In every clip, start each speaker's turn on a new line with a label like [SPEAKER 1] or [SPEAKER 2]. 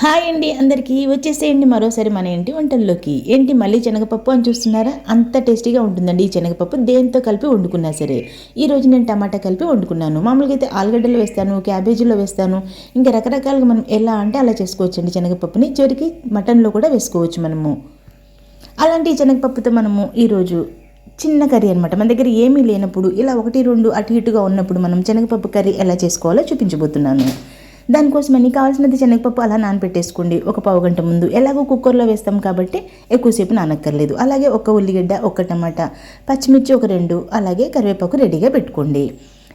[SPEAKER 1] Hi అండి అందరికీ వచ్చేసేయండి మరోసారి మన ఇంటి వంటల్లోకి. ఏంటి మళ్ళీ శనగపప్పు అని చూస్తున్నారా? అంత టేస్టీగా ఉంటుందండి ఈ శనగపప్పు. దేంతో కలిపి వండుకున్నా సరే. ఈరోజు నేను టమాటా కలిపి వండుకున్నాను. మామూలుగా అయితే ఆలుగడ్డలు వేస్తాను క్యాబేజీలో వేస్తాను. ఇంకా రకరకాలుగా మనం ఎలా అంటే అలా చేసుకోవచ్చండి శనగపప్పుని. చివరికి మటన్లో కూడా వేసుకోవచ్చు మనము. అలాంటి శనగపప్పుతో మనము ఈరోజు చిన్న కర్రీ అనమాట మన దగ్గర ఏమీ లేనప్పుడు ఇలా ఒకటి రెండు అటు ఇటుగా ఉన్నప్పుడు మనం శనగపప్పు కర్రీ ఎలా చేసుకోవాలో చూపించబోతున్నాను. దానికోసం అన్ని కావాల్సినది శనగపప్పు అలా నానపెట్టేసుకోండి ఒక పావు గంట ముందు. ఎలాగో కుక్కర్లో వేస్తాం కాబట్టి ఎక్కువసేపు నానక్కర్లేదు. అలాగే ఒక ఉల్లిగడ్డ ఒక టమాటా పచ్చిమిర్చి ఒక రెండు అలాగే కరివేపాకు రెడీగా పెట్టుకోండి.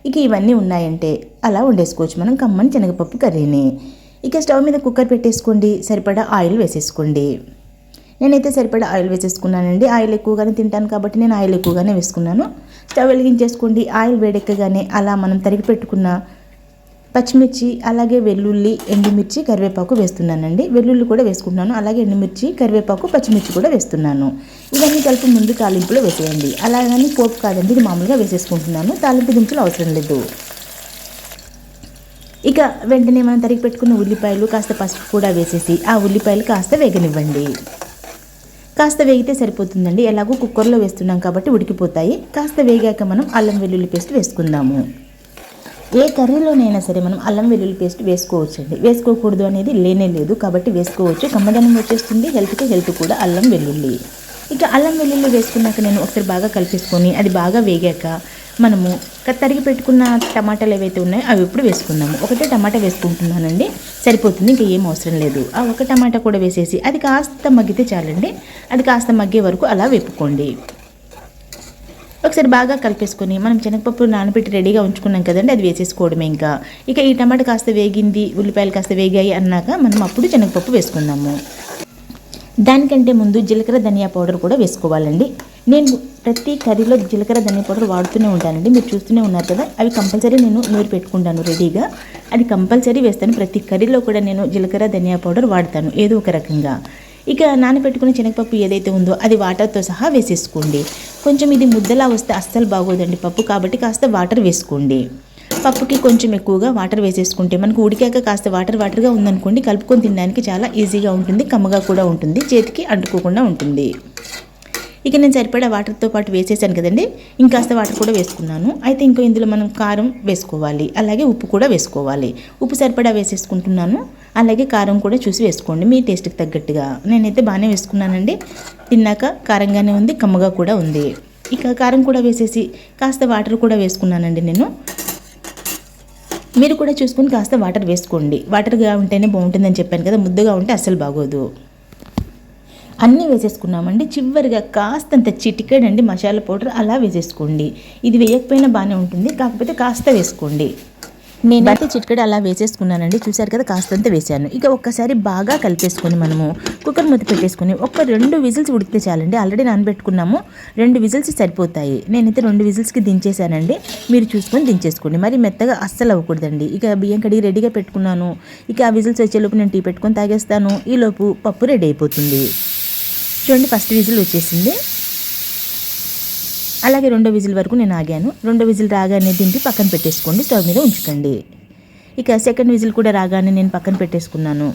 [SPEAKER 1] ఇక ఇవన్నీ ఉన్నాయంటే అలా వండేసుకోవచ్చు. మనం కమ్మని శనగపప్పు కర్రీని. ఇక స్టవ్ మీద కుక్కర్ పెట్టేసుకోండి. సరిపడా ఆయిల్ వేసేసుకోండి. నేనైతే సరిపడా ఆయిల్ వేసేసుకున్నానండి. ఆయిల్ ఎక్కువగానే తింటాను కాబట్టి నేను ఆయిల్ ఎక్కువగానే వేసుకున్నాను. స్టవ్ వెలిగించేసుకోండి. ఆయిల్ వేడెక్కగానే అలా మనం తరిగి పెట్టుకున్న పచ్చిమిర్చి అలాగే వెల్లుల్లి ఎండుమిర్చి కరివేపాకు వేస్తున్నానండి. వెల్లుల్లి కూడా వేసుకుంటున్నాను. అలాగే ఎండుమిర్చి కరివేపాకు పచ్చిమిర్చి కూడా వేస్తున్నాను. ఇవన్నీ కలిపి ముందు తాలింపులో వేసేయండి. అలాగని పోపు కాదండి ఇది మామూలుగా వేసేసుకుంటున్నాను. తాలింపు దించులు అవసరం లేదు. ఇక వెంటనే మనం తరిగి పెట్టుకున్న ఉల్లిపాయలు కాస్త పసుపు కూడా వేసేసి ఆ ఉల్లిపాయలు కాస్త వేగనివ్వండి. కాస్త వేగితే సరిపోతుందండి. ఎలాగో కుక్కర్లో వేస్తున్నాం కాబట్టి ఉడికిపోతాయి. కాస్త వేగాక మనం అల్లం వెల్లుల్లి పేస్ట్ వేసుకుందాము. ఏ కర్రీలోనైనా సరే మనం అల్లం వెల్లుల్లి పేస్ట్ వేసుకోవచ్చండి. వేసుకోకూడదు అనేది లేనే లేదు. కాబట్టి వేసుకోవచ్చు. కమ్మదనం వచ్చేస్తుంది. హెల్త్కి హెల్త్ కూడా అల్లం వెల్లుల్లి. ఇక అల్లం వెల్లుల్లి వేసుకున్నాక నేను ఒకసారి బాగా కలిపేసుకొని అది బాగా వేగాక మనము తరిగి పెట్టుకున్న టమాటాలు ఏవైతే ఉన్నాయో అవి ఇప్పుడు వేసుకుందాము. ఒకటే టమాటా వేసుకుంటున్నానండి. సరిపోతుంది. ఇంకా ఏం అవసరం లేదు. ఆ ఒక టమాటా కూడా వేసేసి అది కాస్త మగ్గితే చాలండి. అది కాస్త మగ్గే వరకు అలా వేపుకోండి. ఒకసారి బాగా కలిపేసుకొని మనం శనగపప్పు నానబెట్టి రెడీగా ఉంచుకున్నాం కదండి అది వేసేసుకోవడమే ఇంకా. ఇక ఈ టమాటా కాస్త వేగింది ఉల్లిపాయలు కాస్త వేగాయి అన్నాక మనం అప్పుడు శనగపప్పు వేసుకుందాము. దానికంటే ముందు జీలకర్ర ధనియా పౌడర్ కూడా వేసుకోవాలండి. నేను ప్రతి కర్రీలో జీలకర్ర ధనియా పౌడర్ వాడుతూనే ఉంటానండి. మీరు చూస్తూనే ఉన్నారు కదా అవి కంపల్సరీ నేను నూరు పెట్టుకుంటాను రెడీగా. అది కంపల్సరీ వేస్తాను. ప్రతి కర్రీలో కూడా నేను జీలకర్ర ధనియా పౌడర్ వాడతాను ఏదో ఒక రకంగా. ఇక నానబెట్టుకున్న శనగపప్పు ఏదైతే ఉందో అది వాటర్తో సహా వేసేసుకోండి. కొంచెం ఇది ముద్దలా వస్తే అస్సలు బాగోదండి పప్పు కాబట్టి కాస్త వాటర్ వేసుకోండి. పప్పుకి కొంచెం ఎక్కువగా వాటర్ వేసేసుకుంటే మనకు ఉడికాక కాస్త వాటర్ వాటర్గా ఉందనుకోండి కలుపుకొని తినడానికి చాలా ఈజీగా ఉంటుంది కమ్మగా కూడా ఉంటుంది చేతికి అంటుకోకుండా ఉంటుంది. ఇక నేను సరిపడా వాటర్తో పాటు వేసేసాను కదండి. ఇంకాస్త వాటర్ కూడా వేసుకున్నాను. అయితే ఇంకో ఇందులో మనం కారం వేసుకోవాలి. అలాగే ఉప్పు కూడా వేసుకోవాలి. ఉప్పు సరిపడా వేసేసుకుంటున్నాను. అలాగే కారం కూడా చూసి వేసుకోండి. మీ టేస్ట్కి తగ్గట్టుగా. నేనైతే బాగానే వేసుకున్నానండి. తిన్నాక కారంగానే ఉంది కమ్మగా కూడా ఉంది. ఇక కారం కూడా వేసేసి కాస్త వాటర్ కూడా వేసుకున్నానండి నేను. మీరు కూడా చూసుకుని కాస్త వాటర్ వేసుకోండి. వాటర్గా ఉంటేనే బాగుంటుందని చెప్పాను కదా. ముద్దగా ఉంటే అస్సలు బాగోదు. అన్నీ వేసేసుకున్నామండి. చివరిగా కాస్తంత చిటికెడండి మసాలా పౌడర్ అలా వేసేసుకోండి. ఇది వేయకపోయినా బాగానే ఉంటుంది. కాకపోతే కాస్త వేసుకోండి. నేనైతే చిటికెడు అలా వేసేసుకున్నానండి. చూసారు కదా కాస్తంత వేసాను. ఇక ఒక్కసారి బాగా కలిపేసుకొని మనము కుక్కర్ మూత పెట్టేసుకొని ఒక రెండు విజిల్స్ ఉడికితే చాలండి. ఆల్రెడీ నానబెట్టుకున్నాము. రెండు విజిల్స్ సరిపోతాయి. నేనైతే రెండు విజిల్స్కి దించేసానండి మీరు చూసుకొని దించేసుకోండి. మరి మెత్తగా అస్సలు అవ్వకూడదండి. ఇక బియ్యం కడిగి రెడీగా పెట్టుకున్నాను. ఇక ఆ విజిల్స్ వచ్చేలోపు నేను టీ పెట్టుకొని తాగేస్తాను. ఈలోపు పప్పు రెడీ అయిపోతుంది. చూడండి ఫస్ట్ విజిల్ వచ్చేసింది. అలాగే రెండో విజిల్ వరకు నేను ఆగాను. రెండో విజిల్ రాగానే దింపి పక్కన పెట్టేసుకోండి స్టవ్ మీద ఉంచుకోండి. ఇక సెకండ్ విజిల్ కూడా రాగానే నేను పక్కన పెట్టేసుకున్నాను.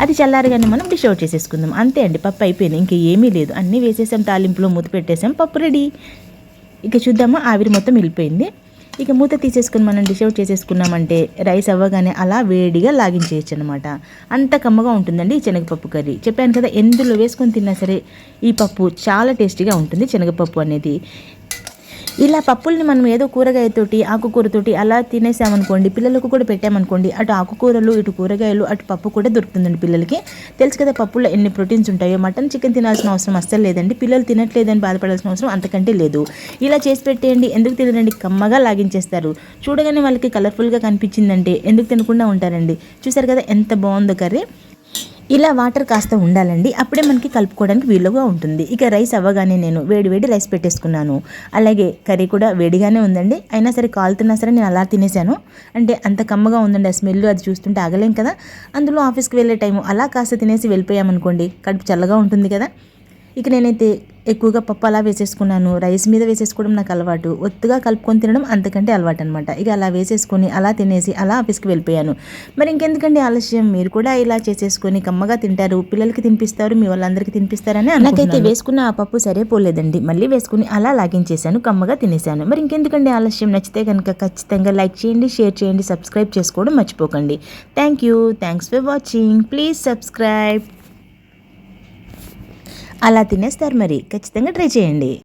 [SPEAKER 1] అది చల్లారగానే మనం డిష్ అవుట్ చేసేసుకుందాం. అంతే అండి పప్పు అయిపోయింది. ఇంకా ఏమీ లేదు. అన్నీ వేసేసాం తాలింపులో మూత పెట్టేసాం పప్పు రెడీ ఇక చూద్దామా ఆవిరి మొత్తం వెళ్ళిపోయింది. ఇక మూత తీసేసుకుని మనం డిష్ అవుట్ చేసేసుకున్నామంటే రైస్ అవ్వగానే అలా వేడిగా లాగించేయచ్చు అనమాట అంత కమ్మగా ఉంటుందండి ఈ శనగపప్పు కర్రీ. చెప్పాను కదా ఎందులో వేసుకొని తిన్నా సరే ఈ పప్పు చాలా టేస్టీగా ఉంటుంది శనగపప్పు అనేది. ఇలా పప్పుల్ని మనం ఏదో కూరగాయతోటి ఆకుకూరతోటి అలా తినేసామనుకోండి పిల్లలకు కూడా పెట్టామనుకోండి అటు ఆకుకూరలు ఇటు కూరగాయలు అటు పప్పు కూడా దొరుకుతుందండి పిల్లలకి. తెలుసు కదా పప్పులో ఎన్ని ప్రోటీన్స్ ఉంటాయో మటన్ చికెన్ తినాల్సిన అవసరం అస్సలు లేదండి. పిల్లలు తినట్లేదని బాధపడాల్సిన అవసరం అంతకంటే లేదు. ఇలా చేసి పెట్టేయండి ఎందుకు తినరండి? కమ్మగా లాగించేస్తారు. చూడగానే వాళ్ళకి కలర్ఫుల్గా కనిపించిందంటే ఎందుకు తినకుండా ఉంటారండి? చూసారు కదా ఎంత బాగుందో కర్రీ. ఇలా వాటర్ కాస్త ఉండాలండి. అప్పుడే మనకి కలుపుకోవడానికి వీలుగా ఉంటుంది. ఇక రైస్ అవ్వగానే నేను వేడి వేడి రైస్ పెట్టేసుకున్నాను. అలాగే కర్రీ కూడా వేడిగానే ఉందండి. అయినా సరే కాలుతున్నా సరే నేను అలా తినేసాను. అంటే అంత కమ్మగా ఉందండి. ఆ స్మెల్ అది చూస్తుంటే ఆగలేం కదా. అందులో ఆఫీస్కి వెళ్ళే టైము అలా కాస్త తినేసి వెళ్ళిపోయామనుకోండి కడుపు చల్లగా ఉంటుంది కదా. ఇక నేనైతే ఎక్కువగా పప్పు అలా వేసేసుకున్నాను. రైస్ మీద వేసేసుకోవడం నాకు అలవాటు. ఒత్తుగా కలుపుకొని తినడం అంతకంటే అలవాటు అనమాట ఇక అలా వేసేసుకొని అలా తినేసి అలా ఆఫీస్కి వెళ్ళిపోయాను. మరి ఇంకెందుకండి ఆలస్యం? మీరు కూడా ఇలా చేసేసుకొని కమ్మగా తింటారు. పిల్లలకి తినిపిస్తారు. మీ వాళ్ళందరికీ తినిపిస్తారని నాకైతే వేసుకున్న ఆ పప్పు సరే పోలేదండి. మళ్ళీ వేసుకుని అలా లాగించేశాను. కమ్మగా తినేశాను. మరి ఇంకెందుకండి ఆలస్యం? నచ్చితే కనుక ఖచ్చితంగా లైక్ చేయండి షేర్ చేయండి సబ్స్క్రైబ్ చేసుకోవడం మర్చిపోకండి. Thank you. Thanks for watching. Please subscribe. అలా తినేస్తారు మరి. ఖచ్చితంగా ట్రై చేయండి.